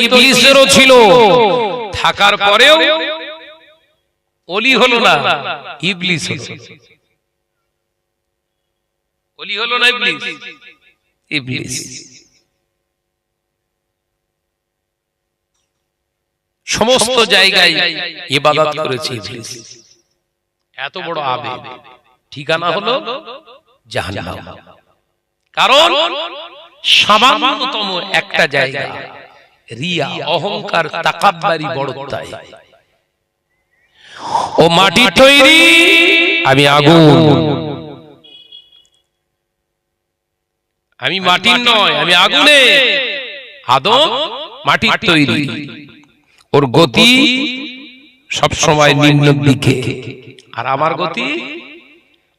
ইবলিসেরও ছিল থাকার পরেও অলি হলো না ইবলিস হলো। অলি হলো না ইবলিস? ইবলিস। সমস্ত জায়গায় ইবাদত করেছে ইবলিস। এত বড় আবেগ। ঠিকানা হলো জাহান্নাম। কারণ সামান্যতম একটা জায়গা। রিয়া অহংকার তাকাব্বারি বড়তাই ও মাটি তৈরি আমি আগুন। আমি মাটির নয় আমি আগুনে আদম মাটির তৈরি। ওর গতি সব সময় নিম্ন দিকে। আর আমার গতি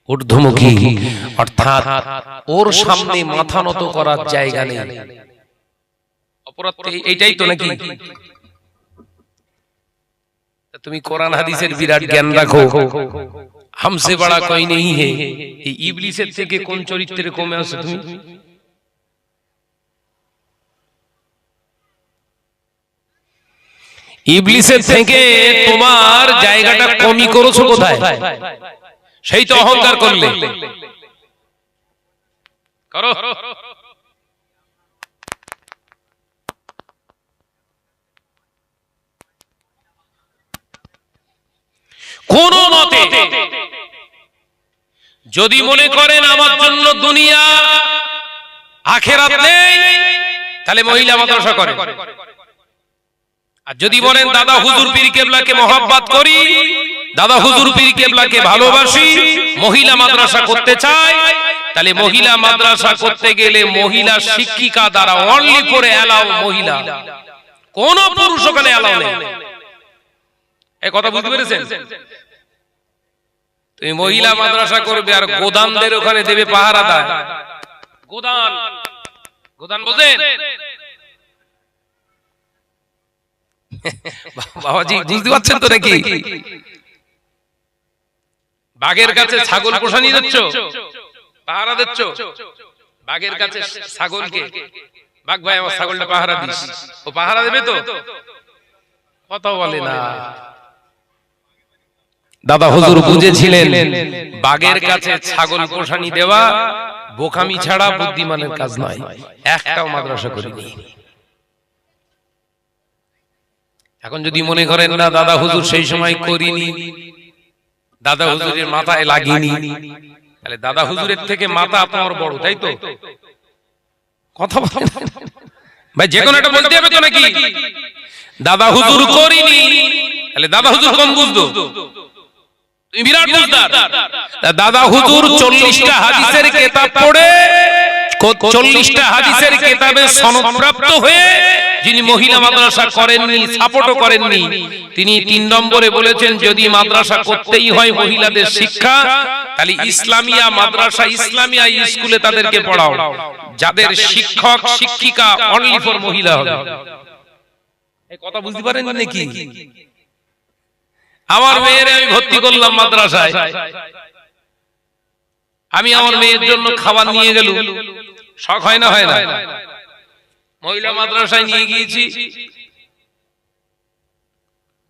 ঊর্ধ্বমুখী। অর্থাৎ ওর সামনে মাথা নত করার জায়গা নেই। অপরাধ এইটাই তো নাকি? তুমি কোরআন হাদিসের বিরাট জ্ঞান রাখো হামসে বড়া কই নেই হে। এই ইবলিসের থেকে কোন চরিত্রে কমে আসো তুমি? ইবলিসের থেকে তোমার জায়গাটা কমই করেছ কোথায় সেই তো অহংকার করলে। করো কোন মতে যদি মনে করেন আমার জন্য দুনিয়া আখেরাত নেই তাহলে মহিলা মাদ্রাসা করে আর যদি বলেন দাদা হুজুর পীর কেবলাকে মহাব্বাত করি দাদা হুজুর পীর কেবলাকে ভালোবাসি মহিলা মাদ্রাসা করতে চাই তাহলে মহিলা মাদ্রাসা করতে গেলে মহিলা শিক্ষিকা দ্বারা অনলি করে এলাও মহিলা। কোন পুরুষ ওখানে এলাও নেই। এই কথা বুঝতে পেরেছেন। তুমি মহিলা মাদ্রাসা করবে আর গোদানদের ওখানে দেবে পাহারা দেয়। গোদান। গোদান বোঝেন? বাবাজি বুঝতে পারছেন তো নাকি? বাঘের কাছে ছাগল পোষা নিয়ে যাচ্ছ? পাহারা দিচ্ছ? বাঘের কাছে ছাগলকে? বাঘ ভাই আমার ছাগলটা পাহারা দিস। ও পাহারা দেবে তো? কথা বলে না। দাদা হুজুর বুঝেছিলেন বাঘের কাছে ছাগল পোষানি দেওয়া বোকামি ছাড়া বুদ্ধিমানের কাজ নয়। একটাও মাদ্রাসা করিনি। এখন যদি মনে করেন না দাদা হুজুর সেই সময় করিনি দাদা হুজুরের মাথায় লাগিনি তাহলে দাদা হুজুরের থেকে মাথা আপনার বড় তাই তো? কথা ভাই যে কোনো একটা বলতে হবে তো নাকি? দাদা হুজুর করিনি তাহলে দাদা হুজুর কম বুঝতো? বিরাট দাদা হুজুর চল্লিশটা হাদিসের কেতাব পড়ে চল্লিশটা হাদিসের কেতাবে সনদপ্রাপ্ত হয়ে যিনি মহিলা মাদ্রাসা করেননি সাপোর্টও করেননি। তিনি তিন নম্বরে বলেছেন যদি মাদ্রাসা করতেই হয় মহিলাদের শিক্ষা তাহলে ইসলামিয়া মাদ্রাসা ইসলামিয়া স্কুলে তাদেরকে পড়াও। যাদের শিক্ষক শিক্ষিকা অনলি ফর মহিলা হবে। কথা বুঝতে পারেন নাকি? আমার মেয়ের আমি ভর্তি করলাম মাদ্রাসায়। আমি আমার মেয়ের জন্য খাবার নিয়ে গেল শখ হয় না হয় না? মহিলা মাদ্রাসায় নিয়ে গিয়েছি।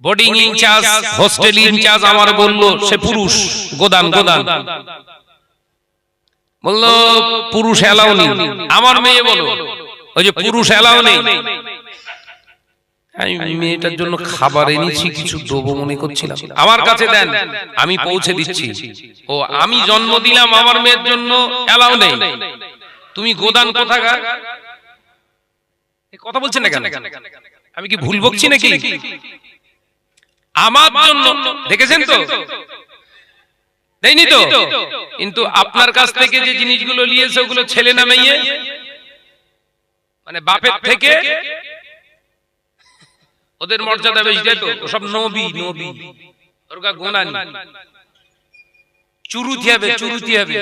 বোর্ডিং ইনচার্জ হোস্টেল ইনচার্জ আমার বলল সে পুরুষ গোদান গোদান বলল পুরুষ এলাও নেই। আমার মেয়ে বলো ওই যে পুরুষ এলাও নেই। আমি মেয়েটার জন্য খাবার এনেছি কিছু দেবো মনে করছিলাম। আমার কাছে দেন আমি পৌঁছে দিচ্ছি। ও আমি জন্ম দিলাম আমার মেয়ের জন্য এলাও নেই। তুমি গোদান কোথাকার? কথা বলছেন না কেন? আমি কি ভুল বকছি নাকি? আমার জন্য। দেখেছেন তো? দেয়নি তো? কিন্তু আপনার কাছ থেকে যে জিনিসগুলো নিয়েছে ওগুলো ছেলে না মেয়ে? মানে বাপের থেকে ওদের মর্যাদা বেশি ও সব নবী নবী। ওর গা গোনা নেই। চুরুতি হবে চুরুতি হবে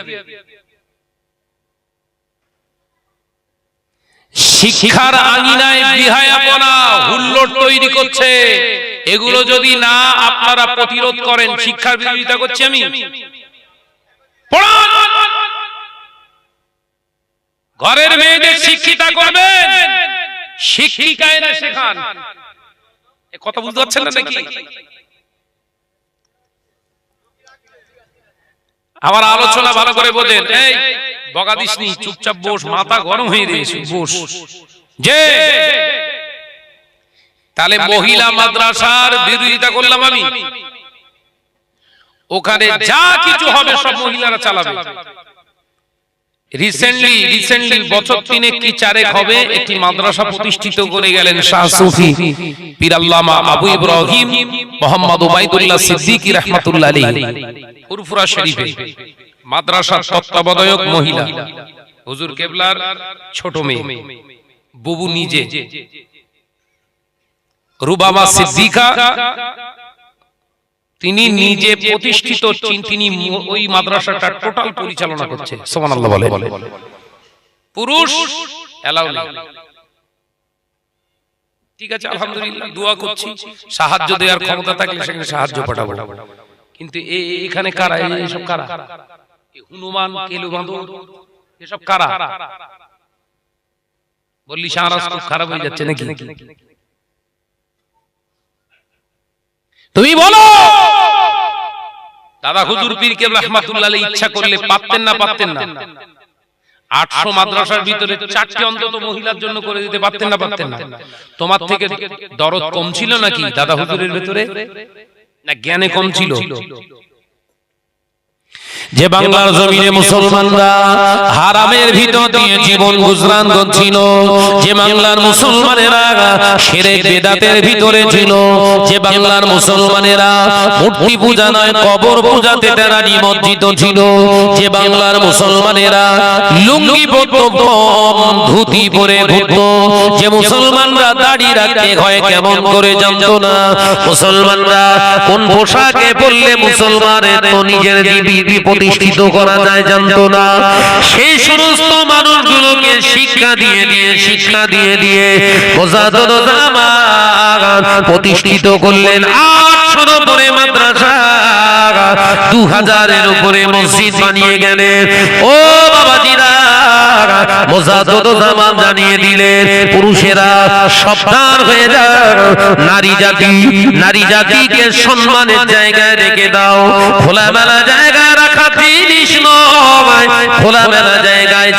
শিক্ষার আঙিনায় বিহায়াপনা হুল্লোড় তৈরি করছে। এগুলো যদি না আপনারা প্রতিরোধ করেন শিক্ষার বিরোধিতা করছি আমি। ঘরের মেয়েদের শিক্ষিতা করবেন। শিক্ষিকায় না শেখান। কথা বুঝতে পারছেন না নাকি? আমার আলোচনা ভালো করে বোঝেন। এই বগা দিসনি চুপচাপ বস মাথা গরম হয়ে দিয়েছে বস। যে তাহলে মহিলা মাদ্রাসার বিরোধিতা করলাম আমি। ওখানে যা কিছু হবে সব মহিলারা চালাবে। রিসেন্টলি রিসেন্টলি বছর তিনেক কি চারেক হবে একটি মাদ্রাসা প্রতিষ্ঠিত করে গেলেন শাহ সুফি। পীর আল্লামা আবু ইব্রাহিম মোহাম্মদ ওবাইদুল্লাহ সিদ্দিকী রাহমাতুল্লাহ আলাইহি। ফুরফুরা শরীফে। মাদ্রাসার তত্ত্বাবধায়ক মহিলা। হুজুর কেবলার ছোট মেয়ে। বুবু নিজে। রুবাবা সিদ্দিকা তিনি নিজে প্রতিষ্ঠিত তিনি ওই মাদ্রাসাটা টোটাল পরিচালনা করছে। বলে পুরুষ ঠিক আছে আলহামদুলিল্লাহ দোয়া করছি। সাহায্য দেওয়ার ক্ষমতা থাকলে সেখানে সাহায্য পাঠাবো। কিন্তু এখানে কারা? কারা? হনুমান কেলু এসব কারা? বললি খুব খারাপ হয়ে যাচ্ছে নাকি? তুমি বলো। দাদা হুজুর পীর কে রহমাতুল্লাহ ইচ্ছা করলে পারতেন না পারতেন না। আটশো মাদ্রাসার ভিতরে চারটি অন্তত মহিলার জন্য করে দিতে পারতেন না পারতেন না। তোমার থেকে দরদ কম ছিল নাকি দাদা হুজুরের ভিতরে? না, জ্ঞানে কম ছিল। যে বাংলার জমিনে মুসলমানরা হারামের ভিতর দিয়ে জীবন গুজরান করছিল যে বাংলার মুসলমানেরা সেরে বেদাতের ভিতরে ছিল যে বাংলার মুসলমানেরা মূর্তি পূজা নয় কবর পূজাতে তারা নিমজ্জিত ছিল যে বাংলার মুসলমানেরা লুঙ্গি ধুতি পরে ঘুরত যে মুসলমানরা দাড়ি রাখতে হয় কেমন করে জানতো না মুসলমানরা কোন পোশাকে পরলে মুসলমানের তো নিজের দিবি প্রতিষ্ঠিত করা যায় জানতো না। সেই সমস্ত মানুষগুলোকে শিক্ষা দিয়ে দিয়ে, শিক্ষা দিয়ে দিয়ে প্রতিষ্ঠিত করলেন। আটশোর উপরে মাদ্রাসা দু হাজারের উপরে মসজিদ বানিয়ে গেলেন। ও বাবাজিরা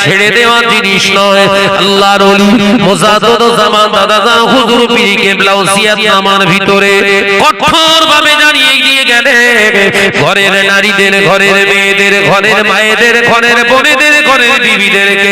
ছেড়ে দেওয়া জিনিস নয়। জামান দাদা হুজুর জানিয়ে ঘরের নারীদের, ঘরের মেয়েদের, ঘরের মায়েদের, ঘরের বোনেদের, ঘরের বিবিদেরকে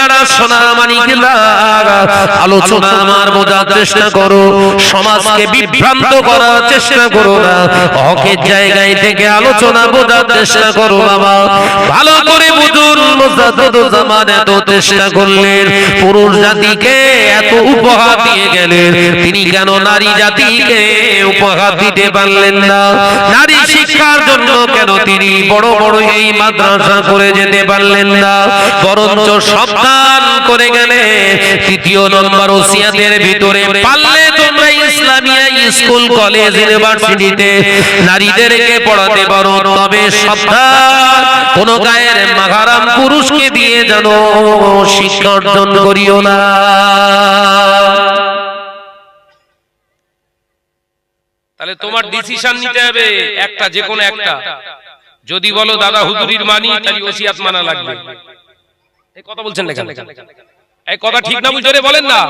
বানিয়ারা সোনা আলোচনা আমার বোঝার চেষ্টা করো। সমাজকে বিভ্রান্ত করার চেষ্টা করো না। হকের জায়গায় থেকে আলোচনা বোঝার চেষ্টা করো বাবা। ভালো করে বুঝুন মুজাদ্দদ এত চেষ্টা করলেন। পুরুষ জাতিকে এত উপহার দিয়ে গেলেন। তিনি কেন নারী জাতিকে উপহার দিতে পারলেন না? নারী শিক্ষার জন্য কেন তিনি বড় বড় এই মাদ্রাসা করে যেতে পারলেন না? বরঞ্চ সাবধান করে গেলে তৃতীয় নম্বর ওসিয়াতের ভিতরে পারলে তোমরা ইসলামিয়া স্কুল, কলেজ, ইউনিভার্সিটিতে নারীদেরকে পড়াতে পারো। তবে সাবধান, কোন গায়ের মাঘারাম পুরুষকে দিয়ে যেন শিক্ষা অর্জন করিও না। তাহলে তোমার ডিসিশন নিতে হবে একটা যে কোনো একটা। যদি বলো দাদা হুজুরির মানি তাহলে ওসিয়াত মানা লাগবে। এই কথা বলছেন কেন? এই কথা ঠিক না বুঝে বলেন না।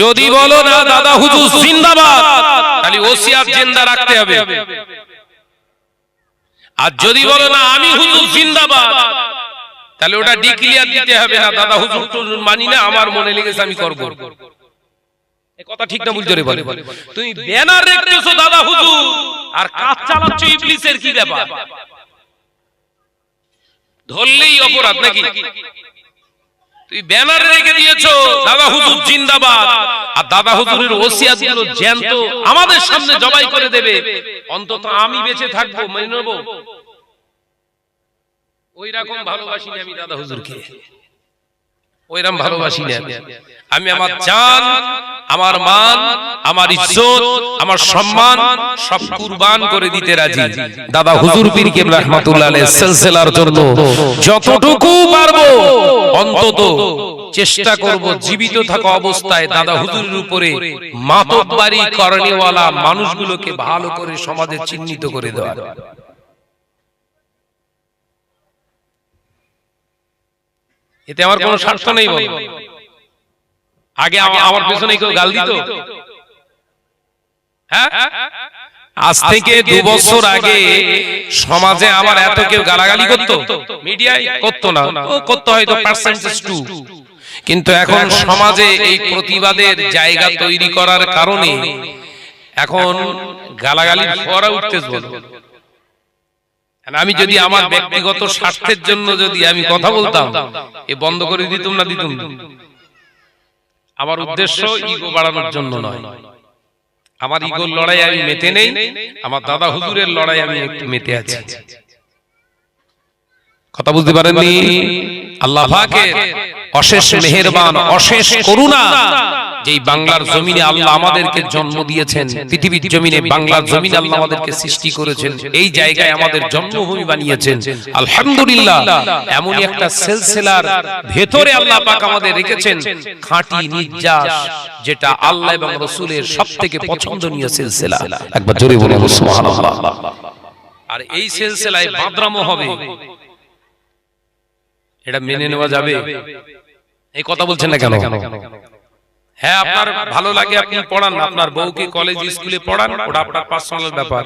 যদি বলো না দাদা হুজুর জিন্দাবাদ তাহলে ওসিয়াত জিন্দা রাখতে হবে। আর যদি বলো না আমি হুজুর জিন্দাবাদ তাহলে ওটা ডিক্লিয়ার দিতে হবে না দাদা হুজুর মানি না আমার মনে লেগেছে আমি করব। কথা ঠিক না বুঝতে বলে। তুমি ব্যানার রেখেছো দাদা হুজুর। আর কাজ চালাচ্ছ ইবলিসের কি ব্যাপার? ধরলেই অপরাধ নাকি? তুই ব্যানার রেখে দিয়েছ দাদা হুজুর জিন্দাবাদ। আর দাদা হুজুরের ওসিয়াতগুলো জ্যান্ত। আমাদের সামনে জবাই করে দেবে। অন্তত আমি বেঁচে থাকব মেনে নেব। ওই রকম ভালোবাসি আমি দাদা হুজুরকে। ওইরকম ভালোবাসি না। আমি আমার জান আমার মান আমার ইজ্জত আমার সম্মান সব কুরবান করে দিতে রাজি। দাদা হুজুর পীর কেবলা রহমাতুল্লাহ আলাইহিস সিলসিলার জন্য যতটুকু পারব অন্তত চেষ্টা করব জীবিত থাকা অবস্থায় দাদা হুজুরের উপরে মাতব্বারি করণীওয়ালা মানুষগুলোকে ভালো করে সমাজে চিহ্নিত করে দেওয়া এতে আমার কোনো স্বার্থ নেই বলো। আগে আমার পেছনে কেউ গাল দিত? হ্যাঁ? আজ থেকে দু বছর আগে সমাজে আমার এত কেউ গালাগালি করতো? মিডিয়ায় করতো না। ও করতো হয়তো পার্সেন্টেজ টু কিন্তু এখন সমাজে এই প্রতিবাদের জায়গা তৈরি করার কারণে এখন গালাগালি ফোয়ারা উঠতেছ বলো আর আমি যদি আমার ব্যক্তিগত স্বার্থের জন্য যদি আমি কথা বলতাম এ বন্ধ করে দিতুম না দিতুম। আমার উদ্দেশ্য ইগো বাড়ানোর জন্য নয়। আমার ইগোর লড়াই আমি মেতে নেই আমার দাদা হুজুরের লড়াই আমি একটু মেতে আছি। কথা বুঝতে পারেননি? আল্লাহ পাকের অশেষ মেহেরবান অশেষ করুণা। যেই বাংলার জমিনে আল্লাহ আমাদেরকে জন্ম দিয়েছেন পৃথিবীর জমিনে বাংলার জমিনে আল্লাহ আমাদেরকে সৃষ্টি করেছেন এই জায়গায় আমাদের জন্মভূমি বানিয়েছেন। আলহামদুলিল্লাহ এমনই একটা সেলসেলার ভেতরে আল্লাহ পাক আমাদের রেখেছেন খাঁটি নির্যাস যেটা আল্লাহ এবং রসুলের সব থেকে পছন্দনীয় সিলসিলা। একবার জোরে বলুন সুবহানাল্লাহ। আর এই সিলসিলায় বাদরামো হবে। এটা মেনে নেওয়া যাবে। এই কথা বলছেন না কেন? হ্যাঁ আপনার ভালো লাগে আপনি পড়ান আপনার বউকে কলেজ স্কুলে পড়ান? ওটা আপনার পার্সোনাল ব্যাপার।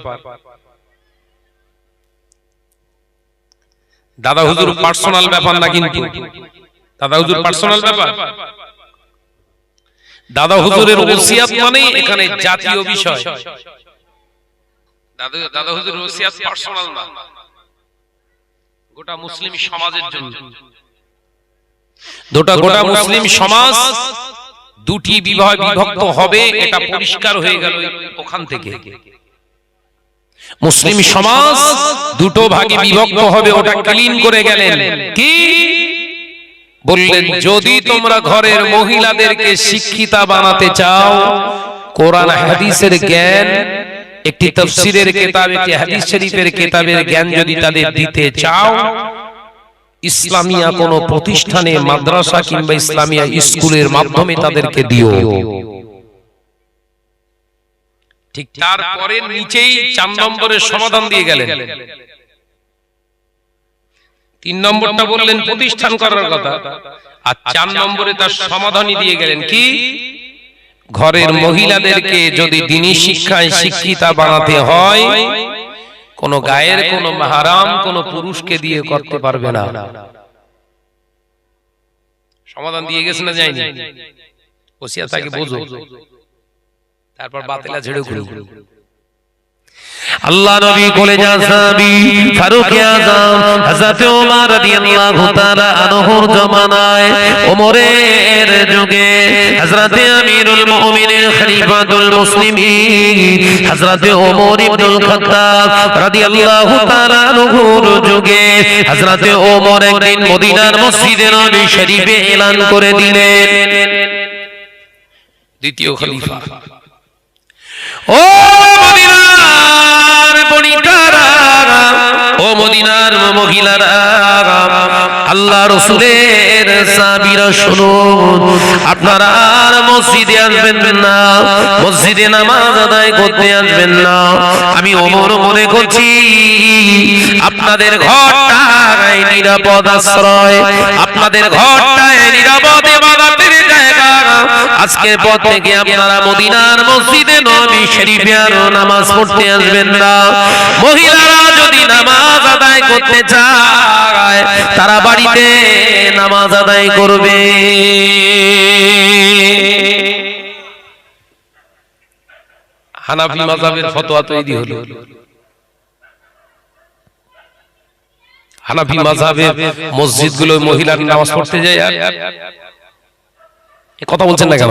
দাদা হুজুর পার্সোনাল ব্যাপার না কিন্তু। দাদা হুজুর পার্সোনাল ব্যাপার। দাদা হুজুরের ওসিয়াত মানে এখানে জাতীয় বিষয়। দাদা দাদা হুজুর ওসিয়াত পার্সোনাল না। গোটা মুসলিম সমাজের জন্য। দুটা গোটা মুসলিম সমাজ দুটি বিবাহ বিভক্ত হবে এটা পরিষ্কার হয়ে গেল ওখান থেকে। মুসলিম সমাজ দুটো ভাগে বিভক্ত হবে ওটা ক্লিন করে গেলেন। কি? বললেন যদি তোমরা ঘরের মহিলাদেরকে শিক্ষিতা বানাতে চাও কোরআন হাদিসের জ্ঞান একটি তফসিরের কেতাব একটি হাদিস শরীফের কেতাবের জ্ঞান যদি তাদের দিতে চাও ইসলামিয়া কোন প্রতিষ্ঠানে মাদ্রাসা কিংবা ইসলামিয়া স্কুলের মাধ্যমে তাদেরকে দিও। ঠিক তারপরে নিচেই চার নম্বরের সমাধান দিয়ে গেলেন। তিন নম্বরটা বললেন প্রতিষ্ঠান করার কথা। আর চার নম্বরে তার সমাধানই দিয়ে গেলেন কি? ঘরের মহিলাদেরকে যদি দিনী শিক্ষায় শিক্ষিতা বানাতে হয় কোন গায়ের কোন মাহারাম কোন পুরুষকে দিয়ে করতে পারবে না। সমাধান দিয়ে গেছে না যায়নি? ওসিয়া তাকে বোঝো। তারপর বাতিলা ঝেড়ে খুলু। আল্লাহ নবী কলেজা সাহাবী, ফারুক আযম হযরত ওমর রাদিয়াল্লাহু তাআলা আনহুর জামানায়, ওমরের যুগে হযরত আমিরুল মুমিনিন, খলিফাতুল মুসলিমিন, হযরত ওমর ইবনুল খাত্তাব রাদিয়াল্লাহু তাআলা আনহুর যুগে হযরত ওমর একদিন মদিনার মসজিদে নবী শরীফে এলান করে দিলেন। দ্বিতীয় খলিফা। ও মদিনার বণিকারা ও মদিনার মহিলারা, আল্লাহ রসুলের সাবিরা শুনুন, আপনারা আর মসজিদে আসবেন না, মসজিদে নামাজ আদায় করতে আসবেন না। আমি ওমর মনে করছি, আপনাদের ঘরটাই নিরাপদ আশ্রয়, আপনাদের ঘরটাই নিরাপদ আজকের পর থেকে আপনারা মদিনার মসজিদে নবী শরীফে আর নামাজ পড়তে আসবেন না। মহিলারা যদি নামাজ আদায় করতে চায়, তারা বাড়িতে নামাজ আদায় করবে। হানাফি মাযহাবের ফতোয়া তৈরি হলো। হানাফি মাযহাবের মসজিদগুলো মহিলার নামাজ পড়তে যায়। আর কথা বলছেন না কেন?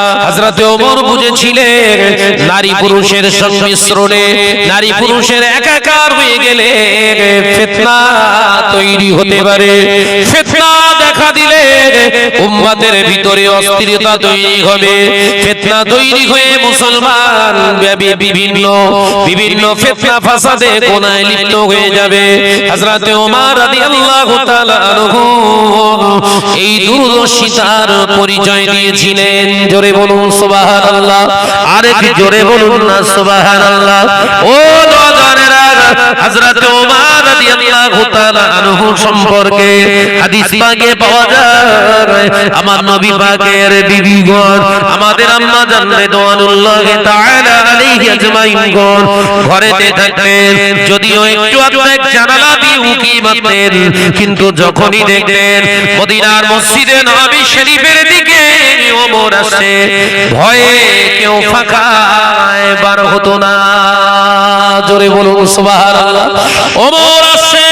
হযরতে ওমর বুঝেছিলেন, নারী পুরুষের সংমিশ্রণে নারী পুরুষের একাকার হয়ে গেলে ফেতনা তৈরি হতে পারে। ফিতনা উম্মতের ভিতরে অস্থিরতা তৈরি হবে ফিতনা তৈরি হয়ে মুসলমান ব্যাপী বিভিন্ন বিভিন্ন ফিতনা ফাসাদে কোনায় লিপ্ত হয়ে যাবে। হযরতে ওমর রাদিয়াল্লাহু তাআলা আনহু এই দূরদর্শিতার পরিচয় দিয়েছিলেন। জোরে বলুন সুবহানাল্লাহ। আরেক জোরে বলুন না সুবহানাল্লাহ। ও নজরেরা হযরতে ওমর রাদিয়াল্লাহু সম্পর্কে আমার নবী পাকের আমাদের আম্মা জান রিদওয়ানুল্লাহ তাআলা আলাইহি আজমাইন গণ। ঘরেতে থাকতেন, যদিও একটু জানালা দিয়ে মারতেন, কিন্তু যখনই দেখতেন মদিনার মসজিদে নবী শরীফের দিকে ওমর আসে, ভয়ে কেউ ফাঁকায় বার হতো না। জোরে বলুন সুবহানাল্লাহ। ওমর আসে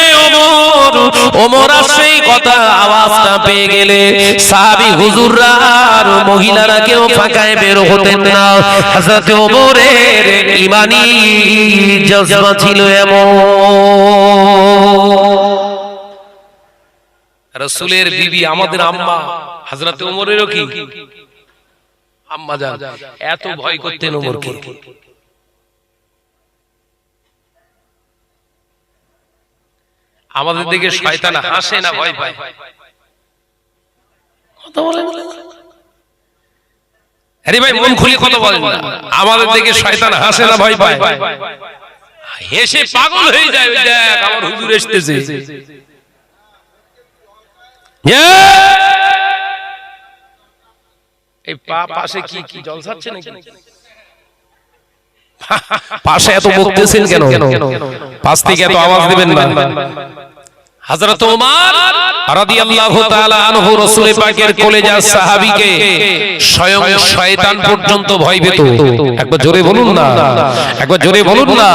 ওমর আসে কথা আওয়াজটা পেয়ে গেলে সাহাবী হুজুররা আর মহিলারা কেউ ফাঁকায় বের হতেন না। হযরত ওমরের ঈমানি জজবা ছিল এমন। রসুলের বিবি আমাদের আম্মা, হযরত ওমরেরও কি? আম্মা জান এত ভয় করতেন ওমরকে। আমাদের দিকে শয়তান হাসে না ভয় পায়। কথা বলেন আরে ভাই মন খুলে কথা বলেন না। আমাদের দিকে শয়তান হাসে না ভয় পায়। হেসে পাগল হয়ে যায় দেখ আমার হুজুর এসতেছে। এই পা পাশে কি কি জলসাচ্ছে নাকি? পাশে এত বকতেছেন কেন? পাশ থেকে এত আওয়াজ দিবেন না। হযরত ওমর রাদিয়াল্লাহু তাআলা আনহু রাসূল পাকের সাহাবীকে স্বয়ং শয়তান পর্যন্ত ভয় পেত। একবার জোরে বলুন না। একবার জোরে বলুন না।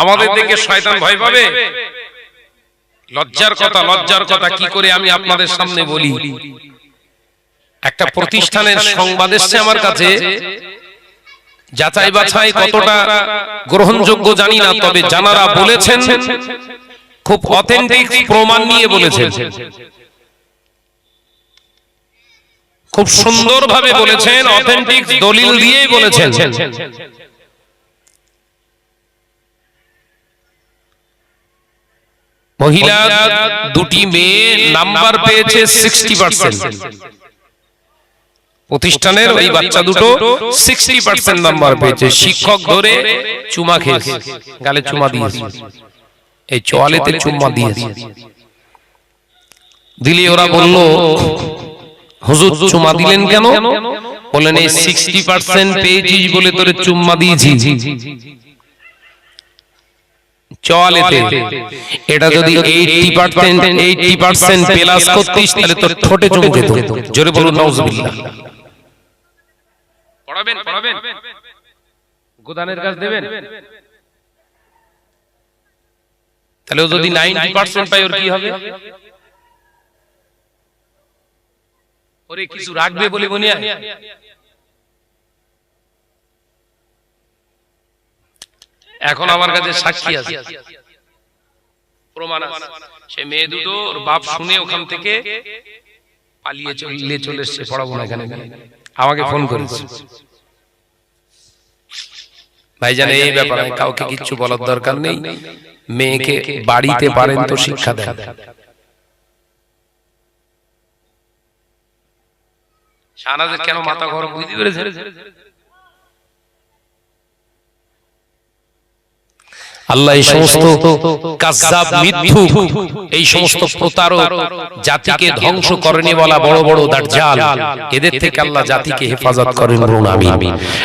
আমাদের দিকে শয়তান ভয় পাবে? লজ্জার কথা লজ্জার কথা কি করে আমি আপনাদের সামনে বলি? একটা প্রতিষ্ঠানের সংবাদ এসছে আমার কাছে। যাচাই বাছাই কতটা গ্রহণযোগ্য জানি না তবে জানারা বলেছেন খুব অথেন্টিক প্রমাণ নিয়ে বলেছেন। খুব সুন্দরভাবে বলেছেন অথেন্টিক দলিল দিয়েই বলেছেন। মহিলা দুটি মেয়ে নাম্বার পেয়েছে সিক্সটি পার্সেন্ট প্রতিষ্ঠানের ওই বাচ্চা দুটো সিক্সটি পার্সেন্ট নাম্বার পেয়েছে। শিক্ষক ধরে চুমা খেয়েছে। গালে চুমা দিয়েছে। এই চোয়ালেতে চুম্মা দিয়েছে। দিলে ওরা বলল হুজুর চুমা দিলেন কেন? বলেন এই সিক্সটি পার্সেন্ট পেয়েছিস বলে তোরে চুম্মা দিয়েছি। চোয়ালেতে। এটা যদি eighty percent eighty percent plus করতিস তাহলে তোর ঠোঁটে চুমু খেত জোরে বলুন নাউজুবিল্লাহ পড়াবেন পড়াবেন গোদানের কাজ দেবেন। তাহলে যদি পায় ওর কি হবে? ওরে কিছু রাখবে বলে মনে হয়? এখন আমার কাছে সাক্ষী আছে। প্রমাণ আছে। সে মেয়ে দুটো ওর বাপ শুনে ওখান থেকে পালিয়ে চলে চলে এসছে পড়াবো না এখানে। আমাকে ফোন করেছে। ভাইজান এই ব্যাপারে কাউকে কিছু বলার দরকার নেই। মেয়েকে বাড়িতে পারেন তো শিক্ষা দেন। শাহনাজের কেন মাথা ঘর বুঝতে পেরেছে আল্লাহ এই সমস্ত কাজ্জাব মিথ্যুক এই সমস্ত প্রতারক জাতিকে ধ্বংস করেনি বলা বড় বড় দাজ্জাল। এদের থেকে আল্লাহ জাতিকে হেফাজত করেন বলুন আমিন।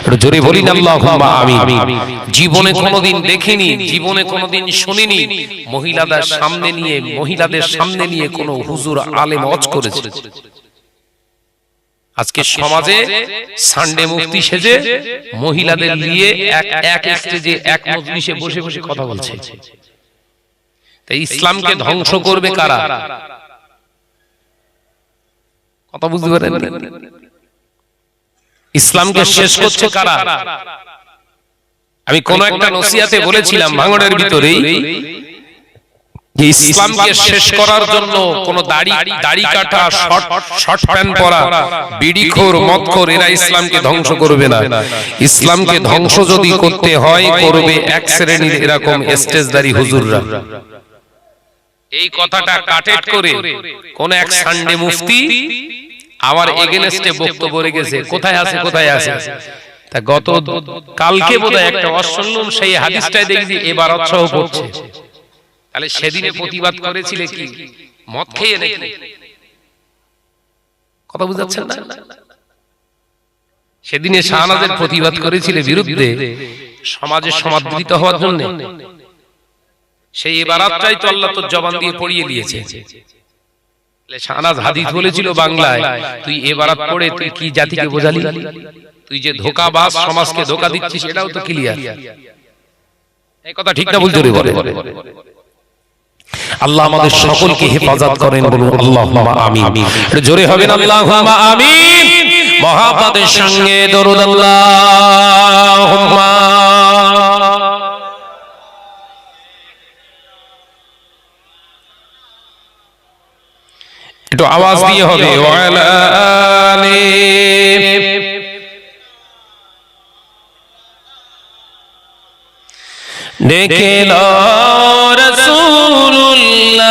একটু জোরে বলি না আল্লাহুম্মা আমিন। জীবনে কোনোদিন দেখিনি জীবনে কোনোদিন শুনিনি। মহিলাদের সামনে নিয়ে মহিলাদের সামনে নিয়ে কোনো হুজুর আলেম অজ করেছে। আজকে সমাজে সানডে মুক্তি সেজে মহিলাদের নিয়ে এক এক স্টেজে এক মজলিসে বসে বসে কথা বলছে। তাই ইসলামকে ধ্বংস করবে কারা? কথা বুঝতে পারেন? ইসলামকে শেষ করছে কারা? আমি কোন একটা নসিয়াতে বলেছিলাম ভাঙড়ের ভিতরেই। ইসলামকে শেষ করার জন্য কোন দাড়ি দাড়ি কাটা, শর্ট শর্ট প্যান্ট পরা বিড়িখোর মদখোর এরা ইসলামকে ধ্বংস করবে না। ইসলামকে ধ্বংস যদি করতে হয়, করবে এক শ্রেণির এরকম স্টেজদারি হুজুররা। এই কথাটা কাটেট করে কোন এক সানডে মুফতি আমার এগেনস্টে বক্তব্য রেখেছে। কোথায় আছে কোথায় আছে? তা গত, কালকে বোধহয় একটা সেই হাদিসটাই দেখছি এবার তাহলে সেদিনে প্রতিবাদ করেছিলে কি? মদ খেয়ে নাকি? কথা বুঝাচ্ছেন না? সেদিনে শাহনাজের প্রতিবাদ করেছিলে বিরুদ্ধে। সমাজে সমাদৃত হওয়ার জন্য। সেই এবারাতটাই তো আল্লাহ তোর জবান দিয়ে পড়িয়ে দিয়েছে। শাহনাজ হাদিস বলেছিল বাংলায় তুই এবারাত পড়ে তুই কি জাতিকে বোঝালি? তুই যে ধোকাবাজ সমাজকে ধোকা দিচ্ছিস এটাও তো ক্লিয়ার এই কথা ঠিক না বলতে বলে আল্লাহ আমাদের সকলকে হেফাজত করেন বলুন আল্লাহুম্মা আমিন। জোরে হবে না? আল্লাহুম্মা আমিন। মহাপাদের সঙ্গে দরুদ আল্লাহুম্মা। একটু আওয়াজ দিয়ে হবে ওয়ালা আলি। ডেকে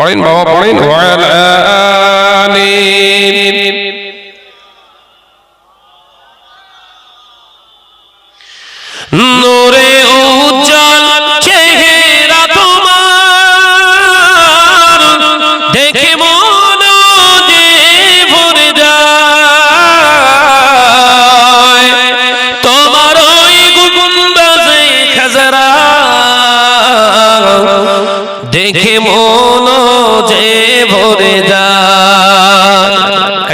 পড়েন বাবা পড়েন